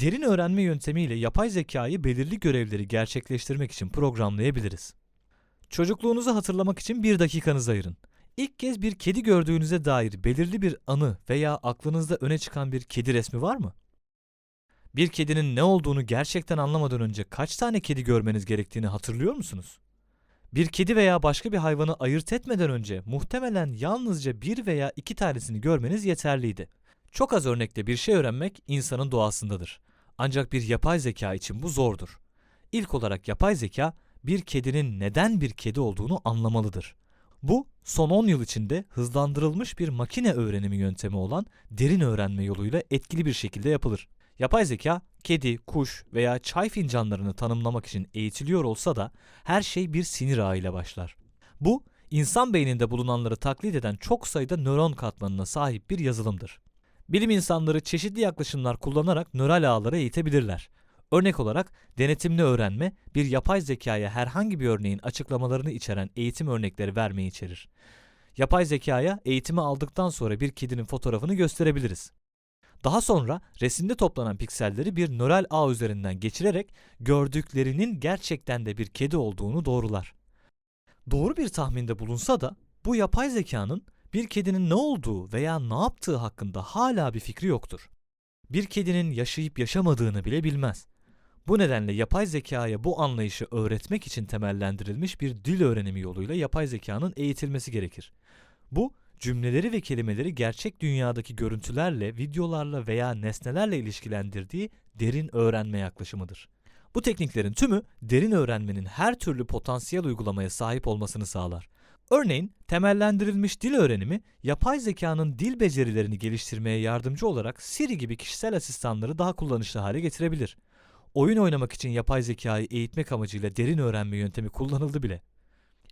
Derin öğrenme yöntemiyle yapay zekayı belirli görevleri gerçekleştirmek için programlayabiliriz. Çocukluğunuzu hatırlamak için bir dakikanızı ayırın. İlk kez bir kedi gördüğünüze dair belirli bir anı veya aklınızda öne çıkan bir kedi resmi var mı? Bir kedinin ne olduğunu gerçekten anlamadan önce kaç tane kedi görmeniz gerektiğini hatırlıyor musunuz? Bir kedi veya başka bir hayvanı ayırt etmeden önce muhtemelen yalnızca bir veya iki tanesini görmeniz yeterliydi. Çok az örnekte bir şey öğrenmek insanın doğasındadır. Ancak bir yapay zeka için bu zordur. İlk olarak yapay zeka bir kedinin neden bir kedi olduğunu anlamalıdır. Bu son 10 yıl içinde hızlandırılmış bir makine öğrenimi yöntemi olan derin öğrenme yoluyla etkili bir şekilde yapılır. Yapay zeka, kedi, kuş veya çay fincanlarını tanımlamak için eğitiliyor olsa da her şey bir sinir ağıyla başlar. Bu, insan beyninde bulunanları taklit eden çok sayıda nöron katmanına sahip bir yazılımdır. Bilim insanları çeşitli yaklaşımlar kullanarak nöral ağları eğitebilirler. Örnek olarak denetimli öğrenme bir yapay zekaya herhangi bir örneğin açıklamalarını içeren eğitim örnekleri vermeyi içerir. Yapay zekaya eğitimi aldıktan sonra bir kedinin fotoğrafını gösterebiliriz. Daha sonra resimde toplanan pikselleri bir nöral ağ üzerinden geçirerek gördüklerinin gerçekten de bir kedi olduğunu doğrular. Doğru bir tahminde bulunsa da bu yapay zekanın bir kedinin ne olduğu veya ne yaptığı hakkında hala bir fikri yoktur. Bir kedinin yaşayıp yaşamadığını bile bilmez. Bu nedenle yapay zekaya bu anlayışı öğretmek için temellendirilmiş bir dil öğrenimi yoluyla yapay zekanın eğitilmesi gerekir. Bu, cümleleri ve kelimeleri gerçek dünyadaki görüntülerle, videolarla veya nesnelerle ilişkilendirdiği derin öğrenme yaklaşımıdır. Bu tekniklerin tümü derin öğrenmenin her türlü potansiyel uygulamaya sahip olmasını sağlar. Örneğin temellendirilmiş dil öğrenimi yapay zekanın dil becerilerini geliştirmeye yardımcı olarak Siri gibi kişisel asistanları daha kullanışlı hale getirebilir. Oyun oynamak için yapay zekayı eğitmek amacıyla derin öğrenme yöntemi kullanıldı bile.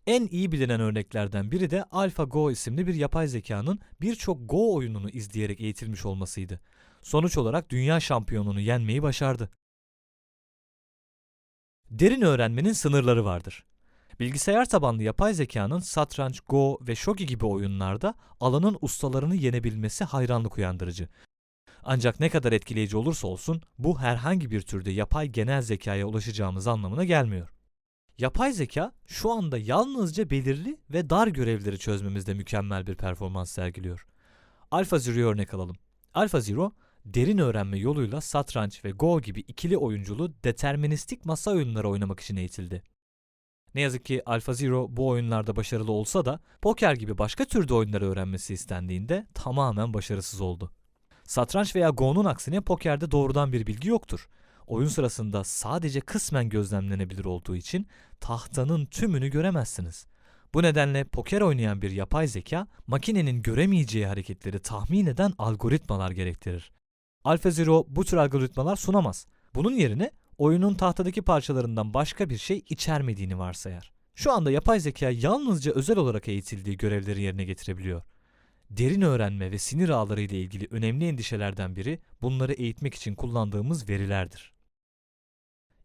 En iyi bilinen örneklerden biri de AlphaGo isimli bir yapay zekanın birçok Go oyununu izleyerek eğitilmiş olmasıydı. Sonuç olarak dünya şampiyonunu yenmeyi başardı. Derin öğrenmenin sınırları vardır. Bilgisayar tabanlı yapay zekanın satranç, go ve shogi gibi oyunlarda alanın ustalarını yenebilmesi hayranlık uyandırıcı. Ancak ne kadar etkileyici olursa olsun bu herhangi bir türde yapay genel zekaya ulaşacağımız anlamına gelmiyor. Yapay zeka şu anda yalnızca belirli ve dar görevleri çözmemizde mükemmel bir performans sergiliyor. AlphaZero'yu örnek alalım. AlphaZero, derin öğrenme yoluyla satranç ve Go gibi ikili oyunculu deterministik masa oyunları oynamak için eğitildi. Ne yazık ki AlphaZero bu oyunlarda başarılı olsa da poker gibi başka türde oyunları öğrenmesi istendiğinde tamamen başarısız oldu. Satranç veya Go'nun aksine pokerde doğrudan bir bilgi yoktur. Oyun sırasında sadece kısmen gözlemlenebilir olduğu için tahtanın tümünü göremezsiniz. Bu nedenle poker oynayan bir yapay zeka, makinenin göremeyeceği hareketleri tahmin eden algoritmalar gerektirir. AlphaZero bu tür algoritmalar sunamaz. Bunun yerine oyunun tahtadaki parçalarından başka bir şey içermediğini varsayar. Şu anda yapay zeka yalnızca özel olarak eğitildiği görevleri yerine getirebiliyor. Derin öğrenme ve sinir ağları ile ilgili önemli endişelerden biri bunları eğitmek için kullandığımız verilerdir.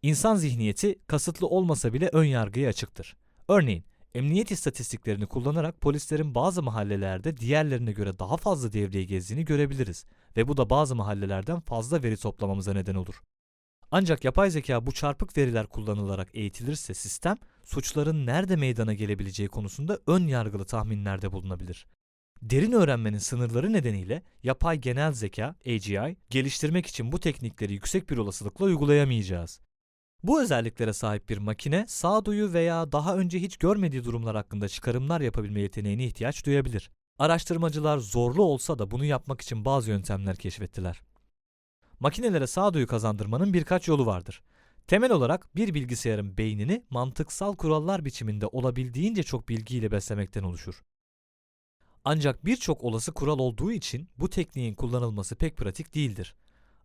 İnsan zihniyeti kasıtlı olmasa bile ön yargıya açıktır. Örneğin, emniyet istatistiklerini kullanarak polislerin bazı mahallelerde diğerlerine göre daha fazla devreye gezdiğini görebiliriz ve bu da bazı mahallelerden fazla veri toplamamıza neden olur. Ancak yapay zeka bu çarpık veriler kullanılarak eğitilirse sistem, suçların nerede meydana gelebileceği konusunda ön yargılı tahminlerde bulunabilir. Derin öğrenmenin sınırları nedeniyle yapay genel zeka AGI geliştirmek için bu teknikleri yüksek bir olasılıkla uygulayamayacağız. Bu özelliklere sahip bir makine sağduyu veya daha önce hiç görmediği durumlar hakkında çıkarımlar yapabilme yeteneğine ihtiyaç duyabilir. Araştırmacılar zorlu olsa da bunu yapmak için bazı yöntemler keşfettiler. Makinelere sağduyu kazandırmanın birkaç yolu vardır. Temel olarak bir bilgisayarın beynini mantıksal kurallar biçiminde olabildiğince çok bilgiyle beslemekten oluşur. Ancak birçok olası kural olduğu için bu tekniğin kullanılması pek pratik değildir.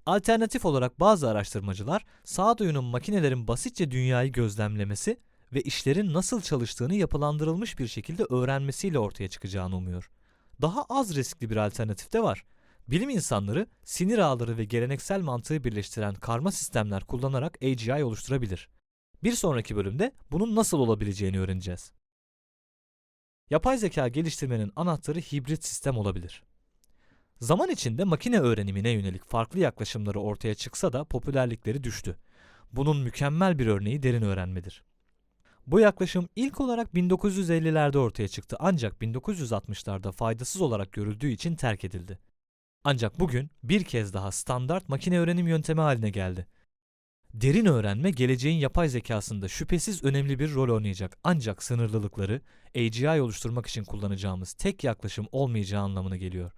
Alternatif olarak bazı araştırmacılar sağduyunun makinelerin basitçe dünyayı gözlemlemesi ve işlerin nasıl çalıştığını yapılandırılmış bir şekilde öğrenmesiyle ortaya çıkacağını umuyor. Daha az riskli bir alternatif de var. Bilim insanları sinir ağları ve geleneksel mantığı birleştiren karma sistemler kullanarak AGI oluşturabilir. Bir sonraki bölümde bunun nasıl olabileceğini öğreneceğiz. Yapay zeka geliştirmenin anahtarı hibrit sistem olabilir. Zaman içinde makine öğrenimine yönelik farklı yaklaşımları ortaya çıksa da popülerlikleri düştü. Bunun mükemmel bir örneği derin öğrenmedir. Bu yaklaşım ilk olarak 1950'lerde ortaya çıktı ancak 1960'larda faydasız olarak görüldüğü için terk edildi. Ancak bugün bir kez daha standart makine öğrenim yöntemi haline geldi. Derin öğrenme geleceğin yapay zekasında şüphesiz önemli bir rol oynayacak ancak sınırlılıkları AGI oluşturmak için kullanacağımız tek yaklaşım olmayacağı anlamına geliyor.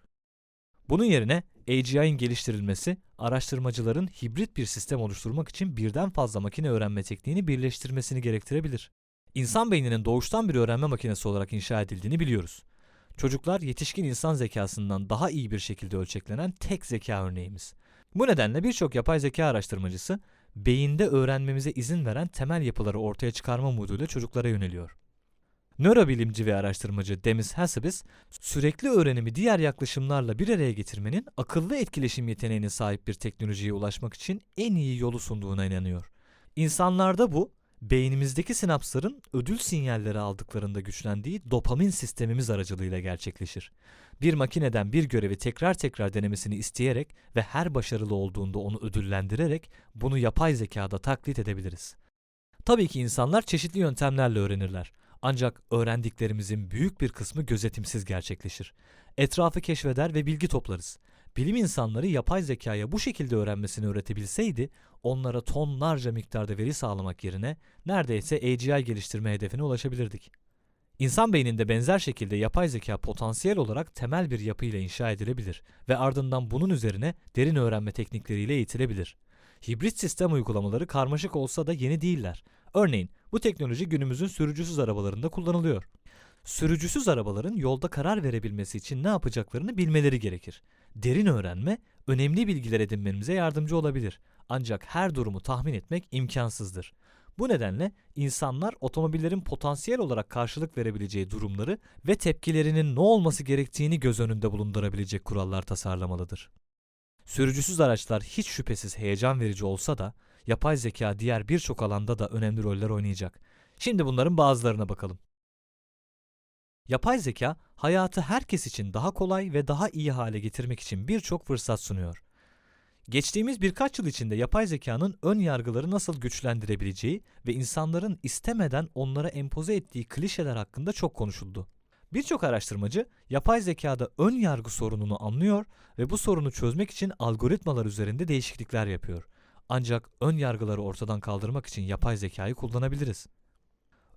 Bunun yerine AGI'nin geliştirilmesi, araştırmacıların hibrit bir sistem oluşturmak için birden fazla makine öğrenme tekniğini birleştirmesini gerektirebilir. İnsan beyninin doğuştan bir öğrenme makinesi olarak inşa edildiğini biliyoruz. Çocuklar yetişkin insan zekasından daha iyi bir şekilde ölçeklenen tek zeka örneğimiz. Bu nedenle birçok yapay zeka araştırmacısı beyinde öğrenmemize izin veren temel yapıları ortaya çıkarma umuduyla çocuklara yöneliyor. Nörobilimci ve araştırmacı Demis Hassabis, sürekli öğrenimi diğer yaklaşımlarla bir araya getirmenin akıllı etkileşim yeteneğine sahip bir teknolojiye ulaşmak için en iyi yolu sunduğuna inanıyor. İnsanlarda bu, beynimizdeki sinapsların ödül sinyalleri aldıklarında güçlendiği dopamin sistemimiz aracılığıyla gerçekleşir. Bir makineden bir görevi tekrar tekrar denemesini isteyerek ve her başarılı olduğunda onu ödüllendirerek bunu yapay zekada taklit edebiliriz. Tabii ki insanlar çeşitli yöntemlerle öğrenirler. Ancak öğrendiklerimizin büyük bir kısmı gözetimsiz gerçekleşir. Etrafı keşfeder ve bilgi toplarız. Bilim insanları yapay zekaya bu şekilde öğrenmesini öğretebilseydi, onlara tonlarca miktarda veri sağlamak yerine neredeyse AGI geliştirme hedefine ulaşabilirdik. İnsan beyninde benzer şekilde yapay zeka potansiyel olarak temel bir yapıyla inşa edilebilir ve ardından bunun üzerine derin öğrenme teknikleriyle eğitilebilir. Hibrit sistem uygulamaları karmaşık olsa da yeni değiller. Örneğin bu teknoloji günümüzün sürücüsüz arabalarında kullanılıyor. Sürücüsüz arabaların yolda karar verebilmesi için ne yapacaklarını bilmeleri gerekir. Derin öğrenme önemli bilgiler edinmemize yardımcı olabilir. Ancak her durumu tahmin etmek imkansızdır. Bu nedenle insanlar otomobillerin potansiyel olarak karşılık verebileceği durumları ve tepkilerinin ne olması gerektiğini göz önünde bulundurabilecek kurallar tasarlamalıdır. Sürücüsüz araçlar hiç şüphesiz heyecan verici olsa da yapay zeka diğer birçok alanda da önemli roller oynayacak. Şimdi bunların bazılarına bakalım. Yapay zeka hayatı herkes için daha kolay ve daha iyi hale getirmek için birçok fırsat sunuyor. Geçtiğimiz birkaç yıl içinde yapay zekanın ön yargıları nasıl güçlendirebileceği ve insanların istemeden onlara empoze ettiği klişeler hakkında çok konuşuldu. Birçok araştırmacı yapay zekada ön yargı sorununu anlıyor ve bu sorunu çözmek için algoritmalar üzerinde değişiklikler yapıyor. Ancak ön yargıları ortadan kaldırmak için yapay zekayı kullanabiliriz.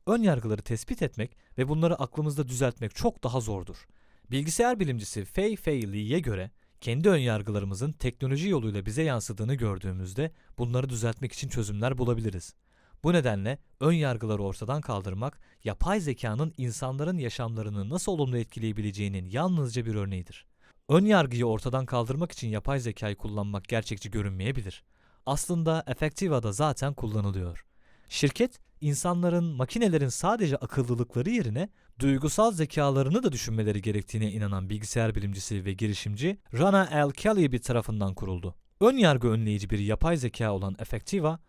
Ön yargıları tespit etmek ve bunları aklımızda düzeltmek çok daha zordur. Bilgisayar bilimcisi Fei Fei Li'ye göre kendi ön yargılarımızın teknoloji yoluyla bize yansıdığını gördüğümüzde bunları düzeltmek için çözümler bulabiliriz. Bu nedenle ön yargıları ortadan kaldırmak, yapay zekanın insanların yaşamlarını nasıl olumlu etkileyebileceğinin yalnızca bir örneğidir. Ön yargıyı ortadan kaldırmak için yapay zekayı kullanmak gerçekçi görünmeyebilir. Aslında Effectiva'da zaten kullanılıyor. Şirket, insanların makinelerin sadece akıllılıkları yerine duygusal zekalarını da düşünmeleri gerektiğine inanan bilgisayar bilimcisi ve girişimci Rana L. Kelly bir tarafından kuruldu. Ön yargı önleyici bir yapay zeka olan Effectiva,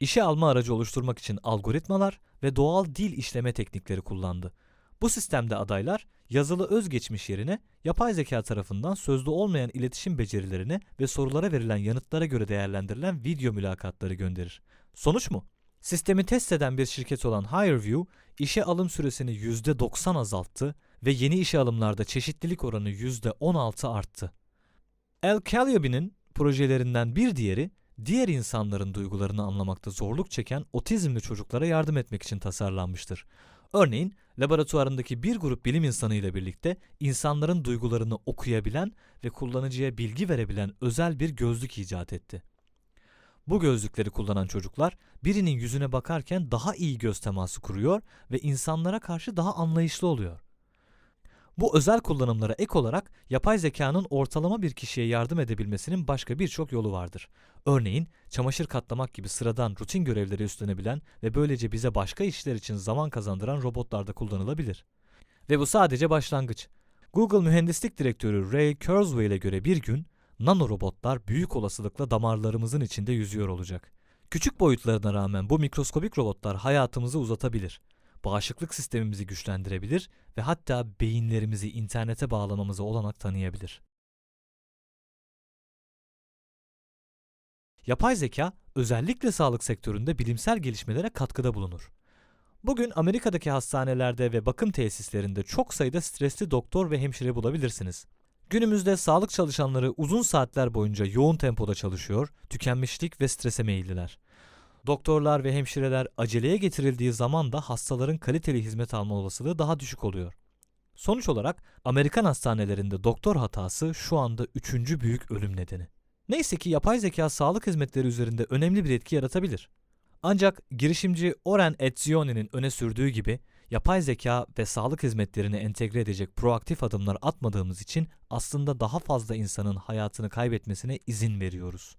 işe alma aracı oluşturmak için algoritmalar ve doğal dil işleme teknikleri kullandı. Bu sistemde adaylar yazılı özgeçmiş yerine yapay zeka tarafından sözlü olmayan iletişim becerilerine ve sorulara verilen yanıtlara göre değerlendirilen video mülakatları gönderir. Sonuç mu? Sistemi test eden bir şirket olan HireVue, işe alım süresini %90 azalttı ve yeni işe alımlarda çeşitlilik oranı %16 arttı. El Calliope'nin projelerinden bir diğeri, diğer insanların duygularını anlamakta zorluk çeken otizmli çocuklara yardım etmek için tasarlanmıştır. Örneğin, laboratuvarındaki bir grup bilim insanı ile birlikte insanların duygularını okuyabilen ve kullanıcıya bilgi verebilen özel bir gözlük icat etti. Bu gözlükleri kullanan çocuklar birinin yüzüne bakarken daha iyi göz teması kuruyor ve insanlara karşı daha anlayışlı oluyor. Bu özel kullanımlara ek olarak yapay zekanın ortalama bir kişiye yardım edebilmesinin başka birçok yolu vardır. Örneğin çamaşır katlamak gibi sıradan rutin görevleri üstlenebilen ve böylece bize başka işler için zaman kazandıran robotlar da kullanılabilir. Ve bu sadece başlangıç. Google Mühendislik Direktörü Ray Kurzweil'e göre bir gün nanorobotlar büyük olasılıkla damarlarımızın içinde yüzüyor olacak. Küçük boyutlarına rağmen bu mikroskobik robotlar hayatımızı uzatabilir. Bağışıklık sistemimizi güçlendirebilir ve hatta beyinlerimizi internete bağlamamıza olanak tanıyabilir. Yapay zeka özellikle sağlık sektöründe bilimsel gelişmelere katkıda bulunur. Bugün Amerika'daki hastanelerde ve bakım tesislerinde çok sayıda stresli doktor ve hemşire bulabilirsiniz. Günümüzde sağlık çalışanları uzun saatler boyunca yoğun tempoda çalışıyor, tükenmişlik ve strese meyilliler. Doktorlar ve hemşireler aceleye getirildiği zaman da hastaların kaliteli hizmet alma olasılığı daha düşük oluyor. Sonuç olarak Amerikan hastanelerinde doktor hatası şu anda üçüncü büyük ölüm nedeni. Neyse ki yapay zeka sağlık hizmetleri üzerinde önemli bir etki yaratabilir. Ancak girişimci Oren Etzioni'nin öne sürdüğü gibi yapay zeka ve sağlık hizmetlerini entegre edecek proaktif adımlar atmadığımız için aslında daha fazla insanın hayatını kaybetmesine izin veriyoruz.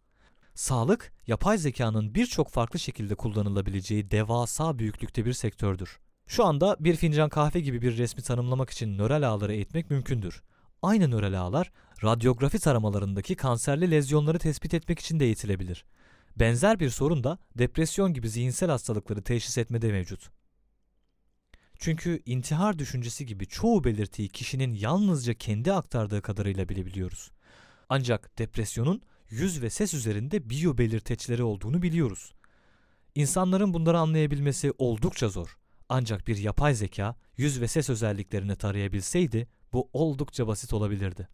Sağlık, yapay zekanın birçok farklı şekilde kullanılabileceği devasa büyüklükte bir sektördür. Şu anda bir fincan kahve gibi bir resmi tanımlamak için nöral ağları eğitmek mümkündür. Aynı nöral ağlar, radyografi taramalarındaki kanserli lezyonları tespit etmek için de eğitilebilir. Benzer bir sorun da depresyon gibi zihinsel hastalıkları teşhis etmede mevcut. Çünkü intihar düşüncesi gibi çoğu belirtiyi kişinin yalnızca kendi aktardığı kadarıyla bilebiliyoruz. Ancak depresyonun yüz ve ses üzerinde biyo belirteçleri olduğunu biliyoruz. İnsanların bunları anlayabilmesi oldukça zor. Ancak bir yapay zeka yüz ve ses özelliklerini tarayabilseydi bu oldukça basit olabilirdi.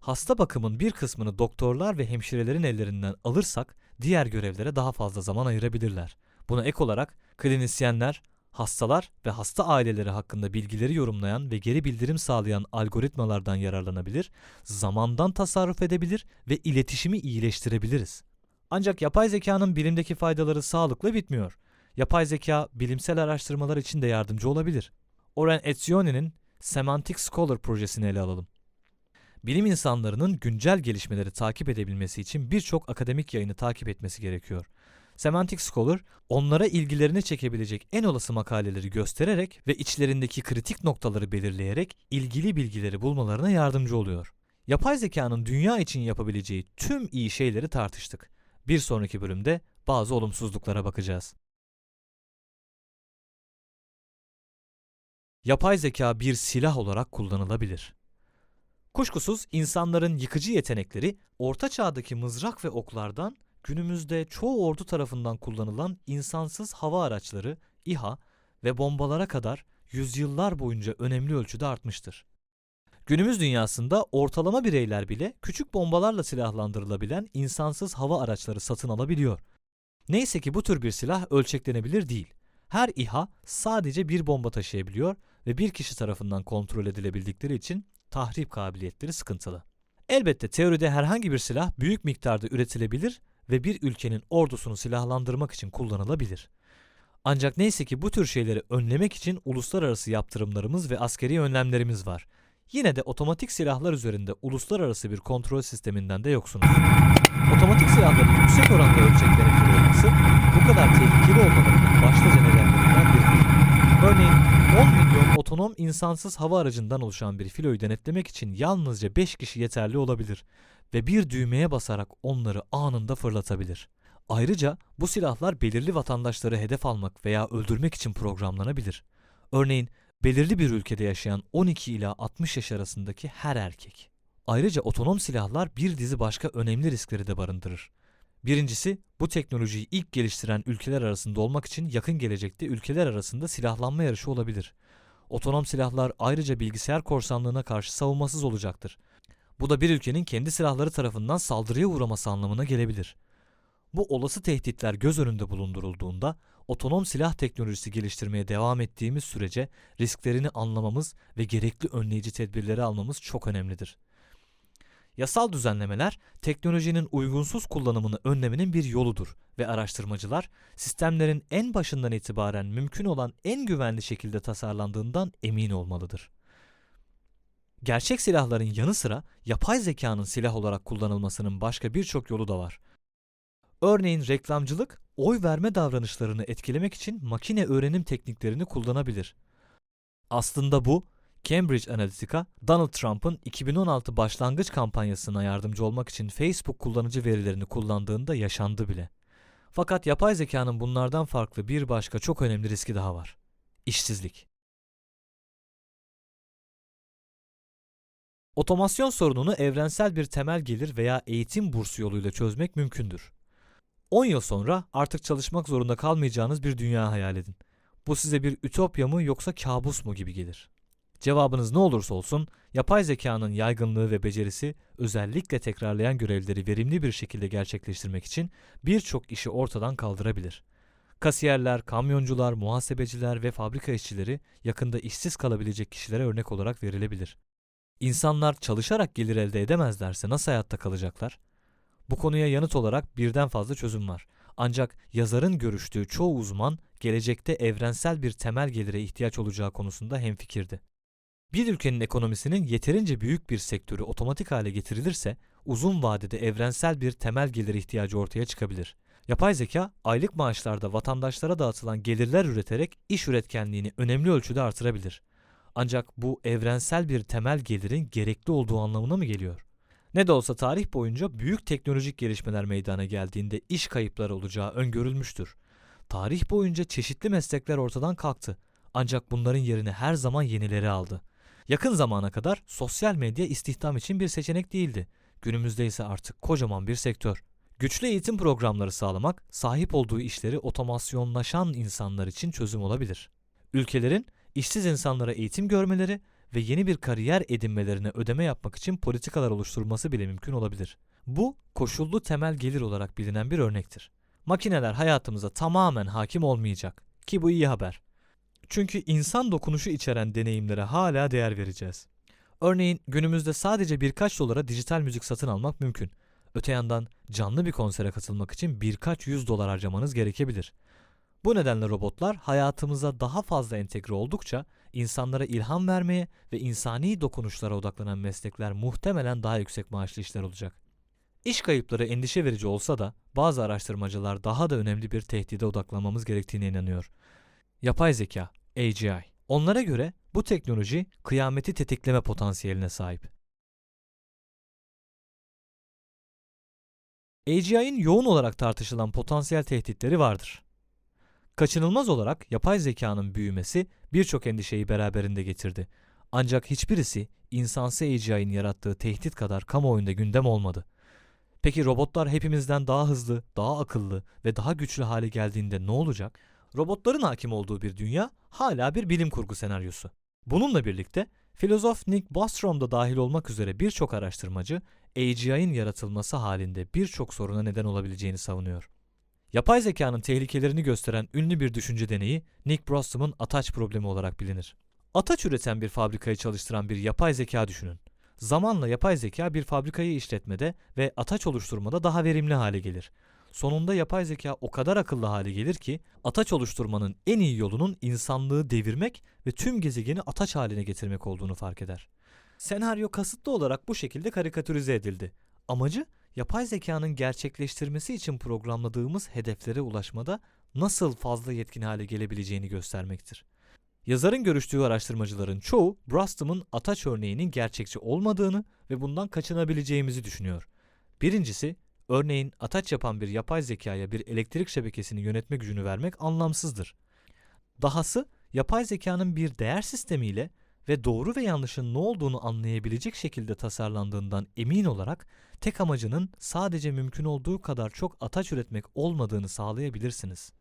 Hasta bakımın bir kısmını doktorlar ve hemşirelerin ellerinden alırsak diğer görevlere daha fazla zaman ayırabilirler. Buna ek olarak klinisyenler, hastalar ve hasta aileleri hakkında bilgileri yorumlayan ve geri bildirim sağlayan algoritmalardan yararlanabilir, zamandan tasarruf edebilir ve iletişimi iyileştirebiliriz. Ancak yapay zekanın bilimdeki faydaları sağlıkla bitmiyor. Yapay zeka bilimsel araştırmalar için de yardımcı olabilir. Oren Etzioni'nin Semantic Scholar projesini ele alalım. Bilim insanlarının güncel gelişmeleri takip edebilmesi için birçok akademik yayını takip etmesi gerekiyor. Semantic Scholar, onlara ilgilerini çekebilecek en olası makaleleri göstererek ve içlerindeki kritik noktaları belirleyerek ilgili bilgileri bulmalarına yardımcı oluyor. Yapay zekanın dünya için yapabileceği tüm iyi şeyleri tartıştık. Bir sonraki bölümde bazı olumsuzluklara bakacağız. Yapay zeka bir silah olarak kullanılabilir. Kuşkusuz insanların yıkıcı yetenekleri orta çağdaki mızrak ve oklardan günümüzde çoğu ordu tarafından kullanılan insansız hava araçları, İHA ve bombalara kadar yüzyıllar boyunca önemli ölçüde artmıştır. Günümüz dünyasında ortalama bireyler bile küçük bombalarla silahlandırılabilen insansız hava araçları satın alabiliyor. Neyse ki bu tür bir silah ölçeklenebilir değil. Her İHA sadece bir bomba taşıyabiliyor ve bir kişi tarafından kontrol edilebildikleri için tahrip kabiliyetleri sıkıntılı. Elbette teoride herhangi bir silah büyük miktarda üretilebilir ve bir ülkenin ordusunu silahlandırmak için kullanılabilir. Ancak neyse ki bu tür şeyleri önlemek için uluslararası yaptırımlarımız ve askeri önlemlerimiz var. Yine de otomatik silahlar üzerinde uluslararası bir kontrol sisteminden de yoksunuz. Otomatik silahların yüksek oranda ölçeklenebilir olması bu kadar tehlikeli olmalarının başlıca nedenlerinden biridir. Örneğin 10 milyon otonom insansız hava aracından oluşan bir filoyu denetlemek için yalnızca 5 kişi yeterli olabilir ve bir düğmeye basarak onları anında fırlatabilir. Ayrıca bu silahlar belirli vatandaşları hedef almak veya öldürmek için programlanabilir. Örneğin belirli bir ülkede yaşayan 12 ila 60 yaş arasındaki her erkek. Ayrıca otonom silahlar bir dizi başka önemli riskleri de barındırır. Birincisi, bu teknolojiyi ilk geliştiren ülkeler arasında olmak için yakın gelecekte ülkeler arasında silahlanma yarışı olabilir. Otonom silahlar ayrıca bilgisayar korsanlığına karşı savunmasız olacaktır. Bu da bir ülkenin kendi silahları tarafından saldırıya uğraması anlamına gelebilir. Bu olası tehditler göz önünde bulundurulduğunda otonom silah teknolojisi geliştirmeye devam ettiğimiz sürece risklerini anlamamız ve gerekli önleyici tedbirleri almamız çok önemlidir. Yasal düzenlemeler teknolojinin uygunsuz kullanımını önlemenin bir yoludur ve araştırmacılar sistemlerin en başından itibaren mümkün olan en güvenli şekilde tasarlandığından emin olmalıdır. Gerçek silahların yanı sıra yapay zekanın silah olarak kullanılmasının başka birçok yolu da var. Örneğin reklamcılık oy verme davranışlarını etkilemek için makine öğrenim tekniklerini kullanabilir. Aslında bu Cambridge Analytica, Donald Trump'ın 2016 başlangıç kampanyasına yardımcı olmak için Facebook kullanıcı verilerini kullandığında yaşandı bile. Fakat yapay zekanın bunlardan farklı bir başka çok önemli riski daha var. İşsizlik. Otomasyon sorununu evrensel bir temel gelir veya eğitim bursu yoluyla çözmek mümkündür. 10 yıl sonra artık çalışmak zorunda kalmayacağınız bir dünya hayal edin. Bu size bir ütopya mı yoksa kabus mu gibi gelir? Cevabınız ne olursa olsun, yapay zekanın yaygınlığı ve becerisi özellikle tekrarlayan görevleri verimli bir şekilde gerçekleştirmek için birçok işi ortadan kaldırabilir. Kasiyerler, kamyoncular, muhasebeciler ve fabrika işçileri yakında işsiz kalabilecek kişilere örnek olarak verilebilir. İnsanlar çalışarak gelir elde edemezlerse nasıl hayatta kalacaklar? Bu konuya yanıt olarak birden fazla çözüm var. Ancak yazarın görüştüğü çoğu uzman gelecekte evrensel bir temel gelire ihtiyaç olacağı konusunda hemfikirdi. Bir ülkenin ekonomisinin yeterince büyük bir sektörü otomatik hale getirilirse uzun vadede evrensel bir temel gelir ihtiyacı ortaya çıkabilir. Yapay zeka aylık maaşlarda vatandaşlara dağıtılan gelirler üreterek iş üretkenliğini önemli ölçüde artırabilir. Ancak bu evrensel bir temel gelirin gerekli olduğu anlamına mı geliyor? Ne de olsa tarih boyunca büyük teknolojik gelişmeler meydana geldiğinde iş kayıpları olacağı öngörülmüştür. Tarih boyunca çeşitli meslekler ortadan kalktı. Ancak bunların yerine her zaman yenileri aldı. Yakın zamana kadar sosyal medya istihdam için bir seçenek değildi. Günümüzde ise artık kocaman bir sektör. Güçlü eğitim programları sağlamak, sahip olduğu işleri otomasyonlaşan insanlar için çözüm olabilir. Ülkelerin işsiz insanlara eğitim görmeleri ve yeni bir kariyer edinmelerine ödeme yapmak için politikalar oluşturulması bile mümkün olabilir. Bu, koşullu temel gelir olarak bilinen bir örnektir. Makineler hayatımıza tamamen hakim olmayacak ki bu iyi haber. Çünkü insan dokunuşu içeren deneyimlere hala değer vereceğiz. Örneğin günümüzde sadece birkaç dolara dijital müzik satın almak mümkün. Öte yandan canlı bir konsere katılmak için birkaç yüz dolar harcamanız gerekebilir. Bu nedenle robotlar hayatımıza daha fazla entegre oldukça insanlara ilham vermeye ve insani dokunuşlara odaklanan meslekler muhtemelen daha yüksek maaşlı işler olacak. İş kayıpları endişe verici olsa da bazı araştırmacılar daha da önemli bir tehdide odaklanmamız gerektiğine inanıyor. Yapay zeka, AGI. Onlara göre bu teknoloji kıyameti tetikleme potansiyeline sahip. AGI'nin yoğun olarak tartışılan potansiyel tehditleri vardır. Kaçınılmaz olarak yapay zekanın büyümesi birçok endişeyi beraberinde getirdi. Ancak hiçbirisi insansı AGI'nin yarattığı tehdit kadar kamuoyunda gündem olmadı. Peki robotlar hepimizden daha hızlı, daha akıllı ve daha güçlü hale geldiğinde ne olacak? Robotların hakim olduğu bir dünya hala bir bilim kurgu senaryosu. Bununla birlikte filozof Nick Bostrom da dahil olmak üzere birçok araştırmacı AGI'nin yaratılması halinde birçok soruna neden olabileceğini savunuyor. Yapay zekanın tehlikelerini gösteren ünlü bir düşünce deneyi Nick Bostrom'un ataç problemi olarak bilinir. Ataç üreten bir fabrikayı çalıştıran bir yapay zeka düşünün. Zamanla yapay zeka bir fabrikayı işletmede ve ataç oluşturmada daha verimli hale gelir. Sonunda yapay zeka o kadar akıllı hale gelir ki ataç oluşturmanın en iyi yolunun insanlığı devirmek ve tüm gezegeni ataç haline getirmek olduğunu fark eder. Senaryo kasıtlı olarak bu şekilde karikatürize edildi. Amacı yapay zekanın gerçekleştirmesi için programladığımız hedeflere ulaşmada nasıl fazla yetkin hale gelebileceğini göstermektir. Yazarın görüştüğü araştırmacıların çoğu Brostom'un ataç örneğinin gerçekçi olmadığını ve bundan kaçınabileceğimizi düşünüyor. Birincisi, örneğin ataç yapan bir yapay zekaya bir elektrik şebekesini yönetme gücünü vermek anlamsızdır. Dahası, yapay zekanın bir değer sistemiyle ve doğru ve yanlışın ne olduğunu anlayabilecek şekilde tasarlandığından emin olarak tek amacının sadece mümkün olduğu kadar çok ataç üretmek olmadığını sağlayabilirsiniz.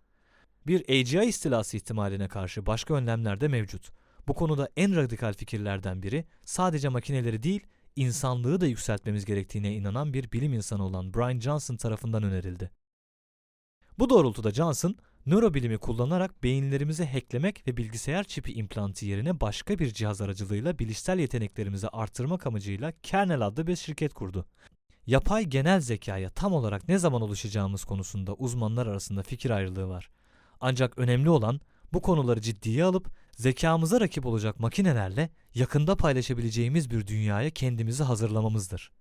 Bir AGI istilası ihtimaline karşı başka önlemler de mevcut. Bu konuda en radikal fikirlerden biri sadece makineleri değil, insanlığı da yükseltmemiz gerektiğine inanan bir bilim insanı olan Brian Johnson tarafından önerildi. Bu doğrultuda Johnson, nörobilimi kullanarak beyinlerimizi hacklemek ve bilgisayar çipi implantı yerine başka bir cihaz aracılığıyla bilişsel yeteneklerimizi artırmak amacıyla Kernel adlı bir şirket kurdu. Yapay genel zekaya tam olarak ne zaman ulaşacağımız konusunda uzmanlar arasında fikir ayrılığı var. Ancak önemli olan bu konuları ciddiye alıp zekamıza rakip olacak makinelerle yakında paylaşabileceğimiz bir dünyaya kendimizi hazırlamamızdır.